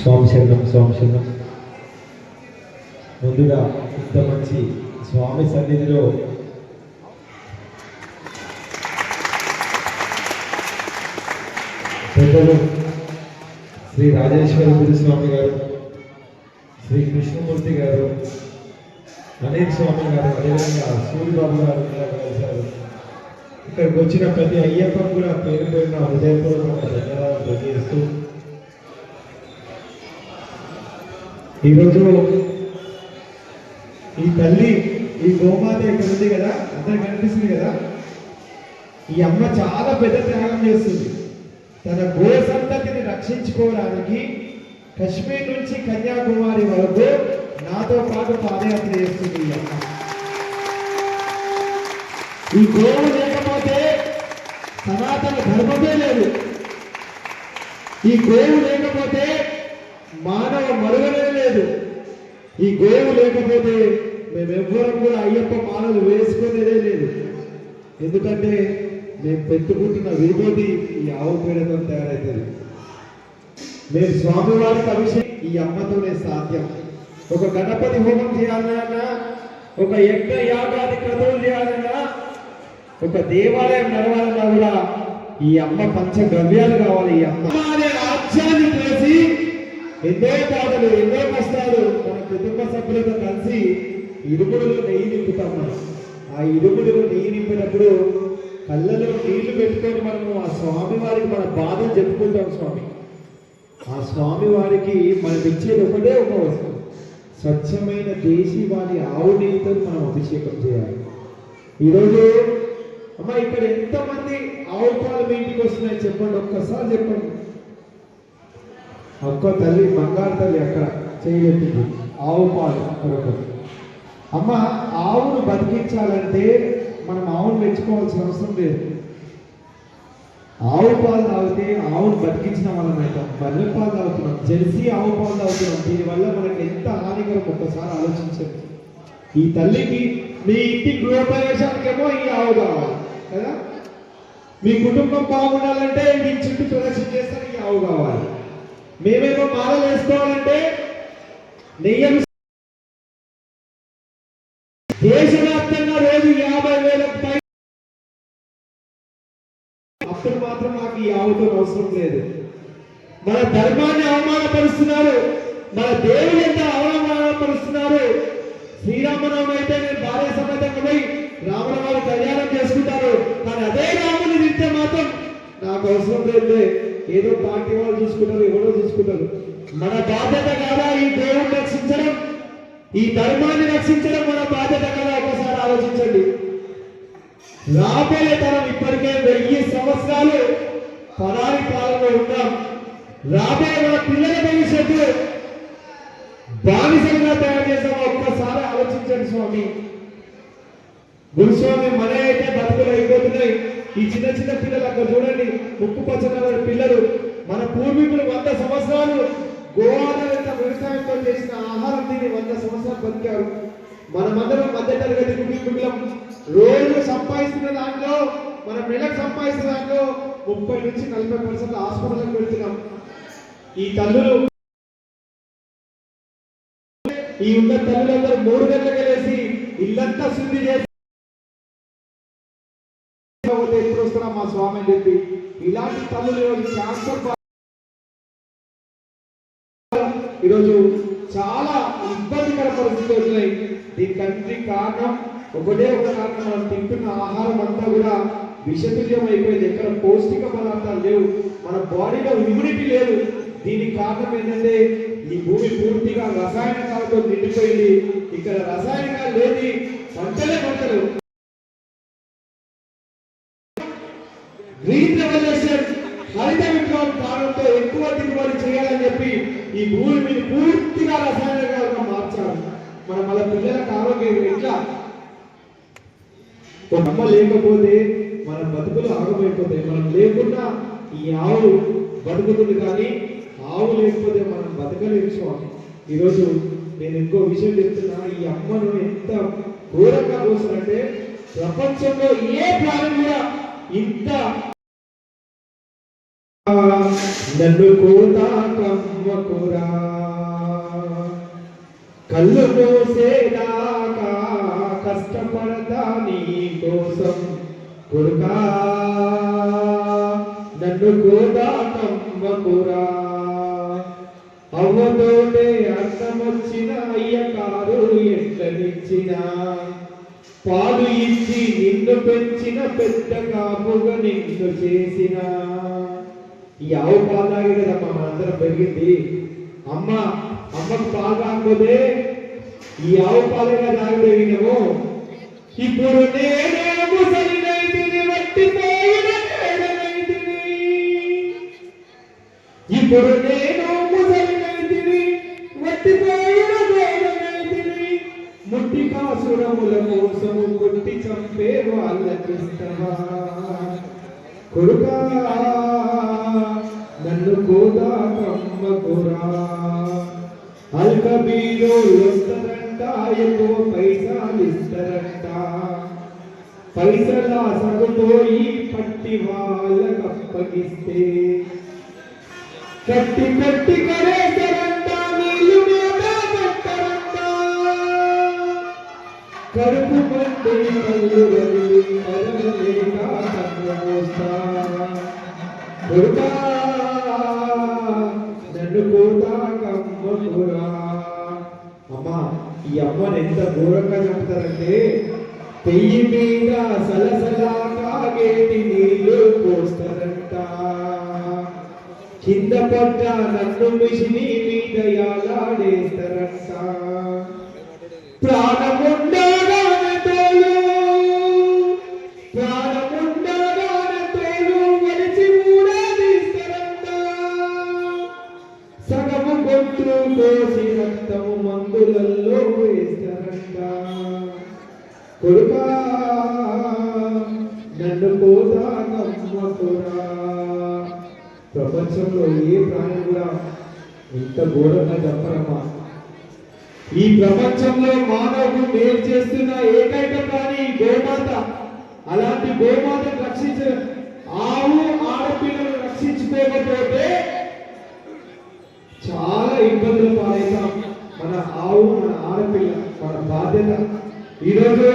స్వామి శరణం స్వామి శరణం. ముందుగా ఇంత మంచి స్వామి సన్నిధిలో పెద్దలు శ్రీ రాజేశ్వర గురుస్వామి గారు శ్రీ కృష్ణమూర్తి గారు అనిల్ స్వామి గారు అదేవిధంగా సూర్యబాబు గారు కలిశారు. ఇక్కడికి వచ్చిన ప్రతి అయ్యప్ప కూడా పేరు పేరున హృదయపూర్వకంగా ఈరోజు ఈ తల్లి ఈ గోమాత ఇక్కడ ఉంది కదా అందరు కనిపిస్తుంది కదా? ఈ అమ్మ చాలా పెద్ద త్యాగం చేస్తుంది. తన గో సంతతిని రక్షించుకోవడానికి కశ్మీర్ నుంచి కన్యాకుమారి వరకు నాతో పాటు పాదయాత్ర చేస్తుంది ఈ అమ్మ. ఈ గోవు లేకపోతే సనాతన ధర్మమే లేదు. ఈ గోవు లేకపోతే మానవ మరుగనే లేదు. ఈ గోవు లేకపోతే మేమెవ్వరం కూడా అయ్యప్ప మాలలు వేసుకునేదే లేదు. ఎందుకంటే మేము పెట్టుకుంటున్న విభూతి ఈ ఆవు పేడతో తయారవుతుంది మేము స్వామివారికి అభిషేకం ఈ అమ్మతోనే సాధ్యం. ఒక గణపతి హోమం చేయాలన్నా ఒక యజ్ఞ యాగాది క్రతువులు చేయాలన్నా ఒక దేవాలయం నడవాలన్నా కూడా ఈ అమ్మ పంచ గవ్యాలు కావాలి ఈ అమ్మ. అనే రాజ్యాన్ని ఎన్నో బాధలు ఎన్నో కష్టాలు మన కుటుంబ సభ్యులతో కలిసి ఇరుముడులో నెయ్యి నింపుతాం మనం. ఆ ఇరుముడులో నెయ్యి నింపినప్పుడు కళ్ళలో నీళ్ళు పెట్టుకొని మనము ఆ స్వామి వారికి మన బాధలు చెప్పుకుంటాం స్వామి. ఆ స్వామి వారికి మనం ఇచ్చేది ఒకటే ఒక వస్తువు స్వచ్ఛమైన దేశీ వారి ఆవు నెయ్యితో మనం అభిషేకం చేయాలి. ఈరోజు అమ్మ ఇక్కడ ఎంతమంది ఆవు పాలు మీ ఇంటికి వస్తున్నాయి చెప్పండి ఒక్కసారి చెప్పండి. ఒక్క తల్లి బంగారు తల్లి అక్కడ చేయబెట్టింది. ఆవు పాలు అక్కడ ఒకటి. అమ్మ ఆవును బతికించాలంటే మనం ఆవును మెచ్చుకోవాల్సిన అవసరం లేదు. ఆవు పాలు తాగితే ఆవును బతికించిన వాళ్ళం అయితే బర్రె పాలు తాగుతున్నాం. జెర్సీ ఆవు పాలు తాగుతున్నాం. దీనివల్ల మనకి ఎంత హానికరం ఒక్కసారి ఆలోచించండి. ఈ తల్లికి మీ ఇంటి గృహప్రవేశానికేమో ఈ ఆవు కావాలి కదా? మీ కుటుంబం బాగుండాలంటే మీ చుట్టూ ప్రదర్శన చేస్తారు ఈ ఆవు కావాలి. మేమేమో పాలన వేసుకోవాలంటే నియమ దేశవ్యాప్తంగా రోజు యాభై వేల అప్పుడు మాత్రం మాకు ఈ ఆవుతో అవసరం లేదు. మన ధర్మాన్ని అవమానపరుస్తున్నారు. మన దేవుని ఎంత అవమానపరుస్తున్నారు. శ్రీరామనవమి అయితే నేను భార్య సమేతంగా పోయి రాముల వారు కళ్యాణం చేసుకుంటారు కానీ అదే రాముని తింటే మాత్రం నాకు అవసరం లేదు ఏదో పార్టీ వాళ్ళు చూసుకుంటారు ఎవరో చూసుకుంటారు. మన బాధ్యత కాదా ఈ దేవుని రక్షించడం? ఈ ధర్మాన్ని రక్షించడం మన బాధ్యత కదా? ఒకసారి ఆలోచించండి. రాబోయే తరం ఇప్పటికే వెయ్యి సంవత్సరాలు పరారి కాలంలో ఉన్నాం. రాబోయే మన పిల్లల భవిష్యత్తు బానిసంగా తయారు చేసాం ఒక్కసారి ఆలోచించండి స్వామి. గురుస్వామి మన అయితే బతుకులు అయిపోతున్నాయి. ఈ చిన్న చిన్న పిల్లలు అక్కడ చూడండి. ఉప్పు పచ్చని పిల్లలు. మన పూర్వీకులు వంద సంవత్సరాలు గోవాధారిత వ్యవసాయంతో చేసిన ఆహారం తిని వంద సంవత్సరాలు బతికారు. మనమందరం మధ్య తరగతి కుటుంబం రోజు సంపాదిస్తున్న దాంట్లో మనం నెలకు సంపాదిస్తున్న దాంట్లో ముప్పై నుంచి నలభై పర్సెంట్ హాస్పిటల్కి వెళ్తున్నాం. ఈ తల్లులు ఈ ఉన్న తల్లులందరూ మూడు గంటలకు వేసి ఇల్లంతా శుద్ధి చేసి మా స్వామి అని చెప్పి ఇలాంటి తల్లులు ఈరోజు క్యాన్సర్ ఈరోజు చాలా ఇబ్బందికర పరిస్థితులు ఉన్నాయి. దీనికంటే కారణం ఒకటే ఒక కారణం మనం తింటున్న ఆహారం అంతా కూడా విషతుల్యం అయిపోయింది. ఎక్కడ పౌష్టిక పదార్థాలు లేవు. మన బాడీలో ఇమ్యూనిటీ లేదు. దీనికి కారణం ఏంటంటే ఈ భూమి పూర్తిగా రసాయనాలతో నిండిపోయింది. ఇక్కడ రసాయనాలు లేని పంటలే పంటలు. ఈ భూమిని పూర్తిగా రసాయనంగా మార్చాలి. మన మన పిల్లలకు ఆరోగ్యం ఎట్లా ఒక అమ్మ లేకపోతే మన బతుకులు ఆగమైపోతాయి. మనం లేకుండా ఈ ఆవు బతుకుతుంది కానీ ఆవు లేకపోతే మనం బతకలేము స్వామి. ఈరోజు నేను ఇంకో విషయం చెప్తున్నా. ఈ అమ్మను ఎంత ఘోరంగా కోసారంటే ప్రపంచంలో ఏ ప్రాణం కూడా ఇంత నన్ను కూడా కమ్మకురా కళ్ళు మూసేదాకా కష్టపడతా నీ కోసం కొడుకా. నన్ను గోదాటమ్మకురా అవ్వతోటే అర్థమొచ్చిన అయ్యకారు ఎక్కడిచ్చిన పాలు ఇచ్చి నిన్ను పెంచిన పెద్ద కాపుగా నిన్ను చేసినా. ఈ ఆవు పాలు తాగి కదమ్మా మనందరం పెరిగింది అమ్మ అమ్మకు పాలు కాకపోతే ఈ ఆవు పాలుగా తాగలేము ఎక్కువ పైసల సగుపోయి పట్టి వాళ్ళకప్పగిస్తే కట్టి కట్టి కరేసరంట నీళ్ళు మీద పెట్టరంట. కడుపు పట్టి కళ్ళు వెళ్ళి కదలలేక కన్ను మోస్తా. కొడుకా నన్ను కోతా కమ్మకురా అమ్మా ఈ అమ్మని ఎంత ఘోరంగా చెప్తారంటే పెయ్యి మీద సలసలా కాగేటి నీళ్ళు పోస్తారంట. కింద పడ్డ నన్ను మిషిని మీద యాలాడేస్తారంట. పోసి రక్తము మందులలో వేస్తారంట కొడుకా నన్ను పోతా నమ్మకురా ప్రపంచంలో ఏ ప్రాణి కూడా ఇంత ఘోరంగా చెప్పరమ్మా ఈ ప్రపంచంలో మానవుడు మేలు చేస్తున్న ఏకైక ప్రాణి గోమాత. అలాంటి గోమాతను రక్షించ ఆవు ఆడపిల్లను రక్షించుకోకపోతే ఇబ్బందులు పాలైతాం మన ఆవు మన ఆడపిల్ల మన బాధ్యత. ఈరోజు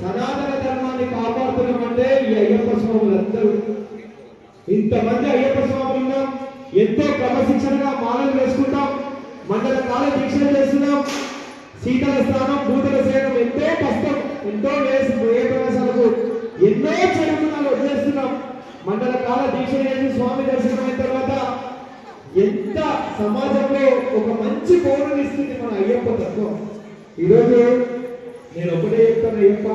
సనాతన ధర్మాన్ని కాపాడుతున్నామంటే ఈ అయ్యప్ప స్వాములందరూ. ఇంతమంది అయ్యప్ప స్వాములు ఉన్నాం ఎంతో క్రమశిక్షణగా మాలలు వేసుకుంటాం. మండల కాల దీక్షలు చేస్తున్నాం. శీతల స్నానం భూతల సేనం ఎంతో కష్టం ఎంతో వేసి ఏ ప్రవేశాలకు ఎన్నో చదువుకున్నాలు వదిలేస్తున్నాం. మండల కాల దీక్ష చేసి స్వామి దర్శనం సమాజంలో ఒక మంచి పౌరుని ఇస్తుంది మన అయ్యప్ప తత్వం. ఈరోజు నేను ఒకటే చెప్తాను అయ్యప్ప.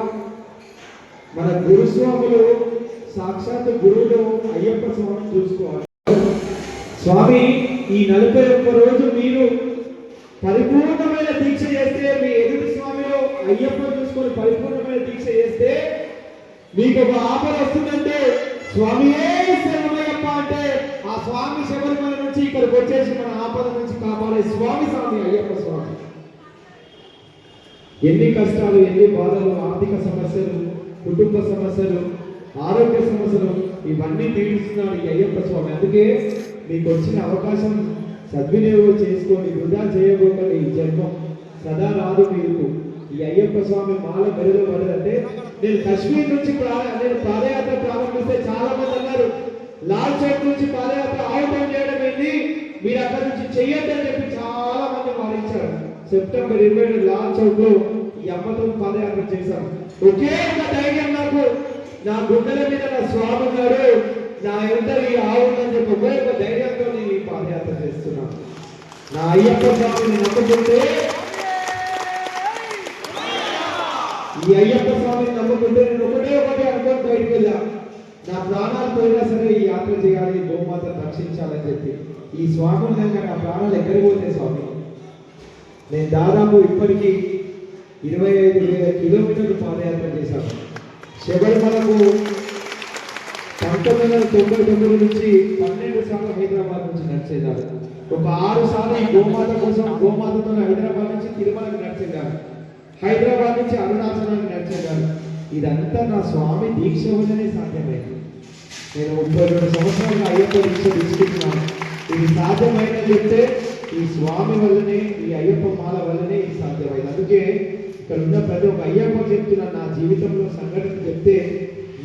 మన గురుస్వాములు సాక్షాత్ గురువులు అయ్యప్ప స్వామిని చూసుకోవాలి. స్వామి ఈ నలభై ఒక్క రోజు మీరు పరిపూర్ణమైన దీక్ష చేస్తే మీ ఎదుటి స్వామిలో అయ్యప్ప చూసుకొని పరిపూర్ణమైన దీక్ష చేస్తే మీకు ఒక ఆపద వస్తుందంటే స్వామియే ఆ స్వామి శబరిమల నుంచి ఇక్కడికి వచ్చేసి మన ఆపద నుంచి కాపాడే స్వామి స్వామి అయ్యప్ప స్వామి. ఎన్ని కష్టాలు ఎన్ని బాధలు ఆర్థిక సమస్యలు కుటుంబ సమస్యలు ఆరోగ్య సమస్యలు ఇవన్నీ తీరుస్తున్నాడు ఈ అయ్యప్ప స్వామి. అందుకే మీకు వచ్చిన అవకాశం సద్వినియోగం చేసుకోండి వృధా చేయబోకండి ఈ జన్మం. సదా రాదు మీకు. ఈ అయ్యప్ప స్వామి మాల మెరుగు పడదంటే నేను కశ్మీర్ నుంచి నేను పాదయాత్ర ప్రారంభిస్తే చాలా మంది అన్నారు లాల్ చౌక్ నుంచి పాదయాత్ర ఆహ్వానం చేయడం ఏంటి మీరు అక్కడ నుంచి చెయ్యొద్దని చెప్పి చాలా మంది మారించారు సెప్టెంబర్ ఇరవై ఏడు లాల్ చౌక్లో ఈ అమ్మతో పాదయాత్ర చేశారు. ఒకే ఒక ధైర్యం నాకు. నా గుండెల మీద నా స్వామి గారు నా ఎంత ఈ ఆవు చెప్పి ఒకే ఒక ధైర్యంతో నేను ఈ పాదయాత్ర చేస్తున్నాను. నా అయ్యప్ప స్వామిని నమ్ముకుంటే ఈ అయ్యప్ప స్వామిని నమ్ముకుంటే నేను ఒకటే ఒకటి అనుకోని బయటకు వెళ్ళాను నా ప్రాణాలు పోయినా సరే ఈ యాత్ర చేయాలి గోమాతను రక్షించాలని చెప్పి. ఈ స్వామి కనుక నా ప్రాణాలు ఎక్కడికి పోతాయి స్వామి? నేను దాదాపు ఇప్పటికీ ఇరవై ఐదు వేల కిలోమీటర్లు పాదయాత్ర చేశాను. శబరిమలకు పంతొమ్మిది వందల తొంభై తొమ్మిది నుంచి పన్నెండు సార్లు హైదరాబాద్ నుంచి నడిచేదారు. ఒక ఆరు సార్లు గోమాత కోసం గోమాతతో హైదరాబాద్ నుంచి తిరుమలకి నడిచేదారు. హైదరాబాద్ నుంచి అరుణాచలానికి నడిచేదారు. ఇదంతా నా స్వామి దీక్ష వల్లనే సాధ్యమైంది నేను ముప్పై రెండు సంవత్సరాలు అయ్యప్ప దీక్ష తీసుకుంటున్నాను. ఇది సాధ్యమైనది చెప్తే ఈ స్వామి వల్లనే ఈ అయ్యప్ప మాల వల్లనే ఇది సాధ్యమైంది. అందుకే ఇక్కడ ఉన్న ప్రతి ఒక్క అయ్యప్ప చెప్తున్న నా జీవితంలో సంఘటన చెప్తే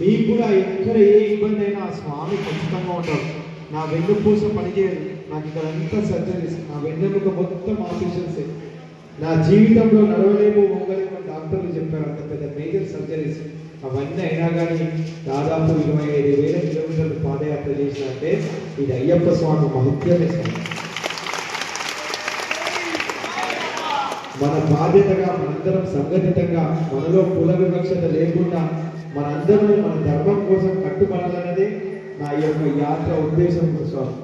మీకు కూడా ఎక్కడ ఏ ఇబ్బంది అయినా ఆ స్వామి ఖచ్చితంగా ఉంటాడు. నా వెన్నుపూస పనిచేయదు. నాకు ఇక్కడ అంతా సర్జరీస్ నా వెన్నెముక మొత్తం ఆపరేషన్సే. నా జీవితంలో నడవలేము వంగలేము డాక్టర్లు చెప్పారు అంత పెద్ద మేజర్ సర్జరీస్ అవన్నీ అయినా కానీ దాదాపు ఇరవై ఐదు వేల కిలోమీటర్లు పాదయాత్ర చేసినంటే ఇది అయ్యప్ప స్వామి మహత్యమే స్వామి మన బాధ్యతగా మనందరం సంఘటితంగా మనలో కుల వివక్షత లేకుండా మనందరం మన ధర్మం కోసం కట్టుబడాలన్నదే నా యొక్క యాత్ర ఉద్దేశం స్వామి.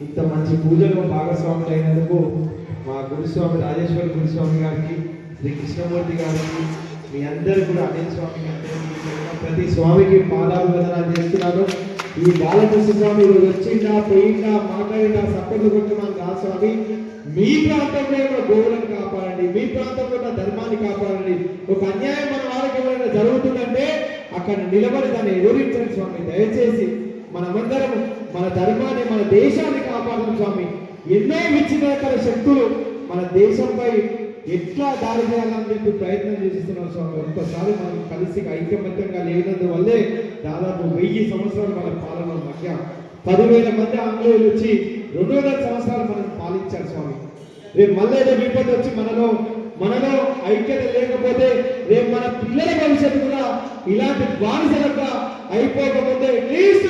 ఇంత మంచి పూజలో భాగస్వాములు అయినందుకు మా గురుస్వామి రాజేశ్వర గురుస్వామి గారికి శ్రీ కృష్ణమూర్తి గారికి మీ అందరు కూడా అదే స్వామి గారికి ప్రతి స్వామికి పాదాలు వందనాలు చేస్తున్నాను. ఈ బాలకృష్ణ స్వామి ఈరోజు వచ్చిందా పోయిందా మాట్లాడిందా సప్పట్లు కొట్టున్నాను కాదు స్వామి. మీ ప్రాంతంలో ఉన్న గోవులను కాపాడండి మీ ప్రాంతంలో ఉన్న ధర్మాన్ని కాపాడండి. ఒక అన్యాయం మన వాళ్ళకి ఎవరైనా జరుగుతుందంటే అక్కడ నిలబడి దాన్ని ఎదురించండి స్వామి. దయచేసి మనమందరం మన ధర్మాన్ని మన దేశాన్ని కాపాడడం స్వామి. ఎన్నో విచ్ఛిన్నకర శక్తులు మన దేశంపై ఎట్లా దాడి చేయాలని చెప్పి ప్రయత్నం చేస్తున్నాం స్వామి? ఒక్కసారి మనం కలిసి ఐకమత్యంగా లేనందువల్లే దాదాపు వెయ్యి సంవత్సరాలు మన పాలన మధ్య పదివేల మంది ఆంగ్లేయులు వచ్చి రెండు వేల సంవత్సరాలు మనం పాలించారు స్వామి. రేపు మళ్ళీ ఏదో విపత్తు వచ్చి మనలో మనలో ఐక్యత లేకపోతే రేపు మన పిల్లల భవిష్యత్తు కూడా ఇలాంటి బానిసలుగా అయిపోకముందే. అట్లీస్ట్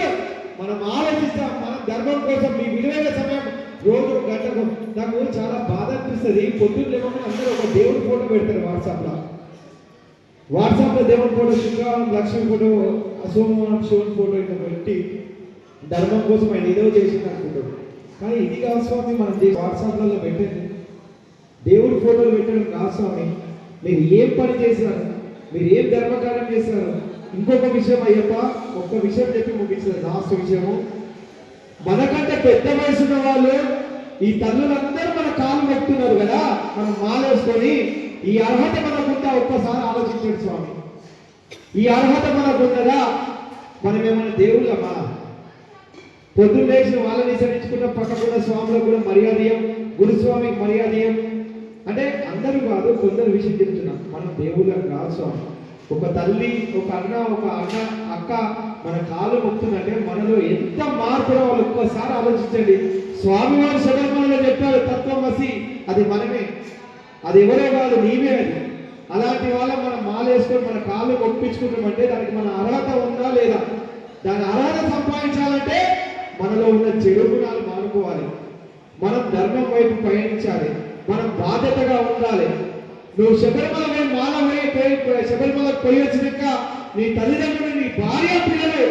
మనం ఆలోచిస్తాం మన ధర్మం కోసం మీ విలువైన సమయం రోజు గంటకు నాకు చాలా బాధ అనిపిస్తుంది. పొద్దున్న లేకుండా అందరూ ఒక దేవుడి ఫోటో పెడతారు వాట్సాప్లో వాట్సాప్లో దేవుడి ఫోటో శుక్రవారం లక్ష్మి ఫోటో సోమవారం శివుని ఫోటో ఇట్లా పెట్టి ధర్మం కోసం ఆయన ఏదో చేసింది అనుకుంటాడు కానీ ఇది కాదు స్వామి మనం వాట్సాప్లలో పెట్టండి. దేవుడి ఫోటోలు పెట్టడం కాదు స్వామి. మీరు ఏం పని చేశారు మీరు ఏం ధర్మకార్యం చేశారు ఇంకొక విషయం అయ్యప్ప ఒక్క విషయం చెప్పి ముగించారు లాస్ట్ విషయము. మనకంటే పెద్ద వయసున్న వాళ్ళు ఈ తల్లులందరూ మన కాలు పెట్టున్నారు కదా మనం మాలేసుకొని ఈ అర్హత మనకుందా? ఒక్కసారి ఆలోచించండి స్వామి. ఈ అర్హత మనకుందా? మనం ఏమైనా దేవుళ్ళమా? పొద్దున్న లేచిన వాళ్ళని సరించుకున్న పక్కకున్న స్వాములకు కూడా మర్యాదయం గురుస్వామికి మర్యాదయం. అంటే అందరూ కాదు కొందరు విషయం చెప్తున్నాం మనం దేవుళ్ళం కాదు స్వామి. ఒక తల్లి ఒక అన్న ఒక అన్న అక్క మన కాలు మొక్కుతుందంటే మనలో ఎంత మార్పు రావాలి ఒక్కసారి ఆలోచించండి. స్వామి వారు శబరిమలలో చెప్పారు తత్వమసి అది మనమే. అది ఎవరో కాదు నీవే అది అలాంటి వాళ్ళ మనం మాలేసుకొని మన కాళ్ళు ఒప్పించుకుంటామంటే దానికి మన అర్హత ఉందా లేదా? దాని అర్హత సంపాదించాలంటే మనలో ఉన్న చెడు గుణాలు మానుకోవాలి. మనం ధర్మం వైపు పయనించాలి. మనం బాధ్యతగా ఉండాలి. నువ్వు శబరిమల పోయి శబరిమల పోయి వచ్చినాక నీ తల్లిదండ్రులు నీ భార్య పిల్లలు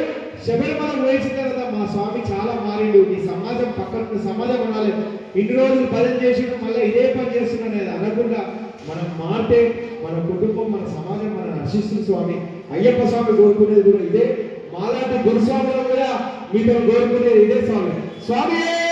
శబరిమల పోయేసిన తర్వాత మా స్వామి చాలా మారిండు. నీ సమాజం పక్కన సమాజం ఉండాలి. ఇన్ని రోజులు భజన చేసి మళ్ళీ ఇదే పని చేస్తున్నాను అనేది అనకుండా మనం మాటే మన కుటుంబం మన సమాజం మనం హర్షిస్తుంది స్వామి. అయ్యప్ప స్వామి కోరుకునేది కూడా ఇదే. మాలాంటి గురుస్వాములు కూడా మీతో కోరుకునేది ఇదే స్వామి. స్వామి!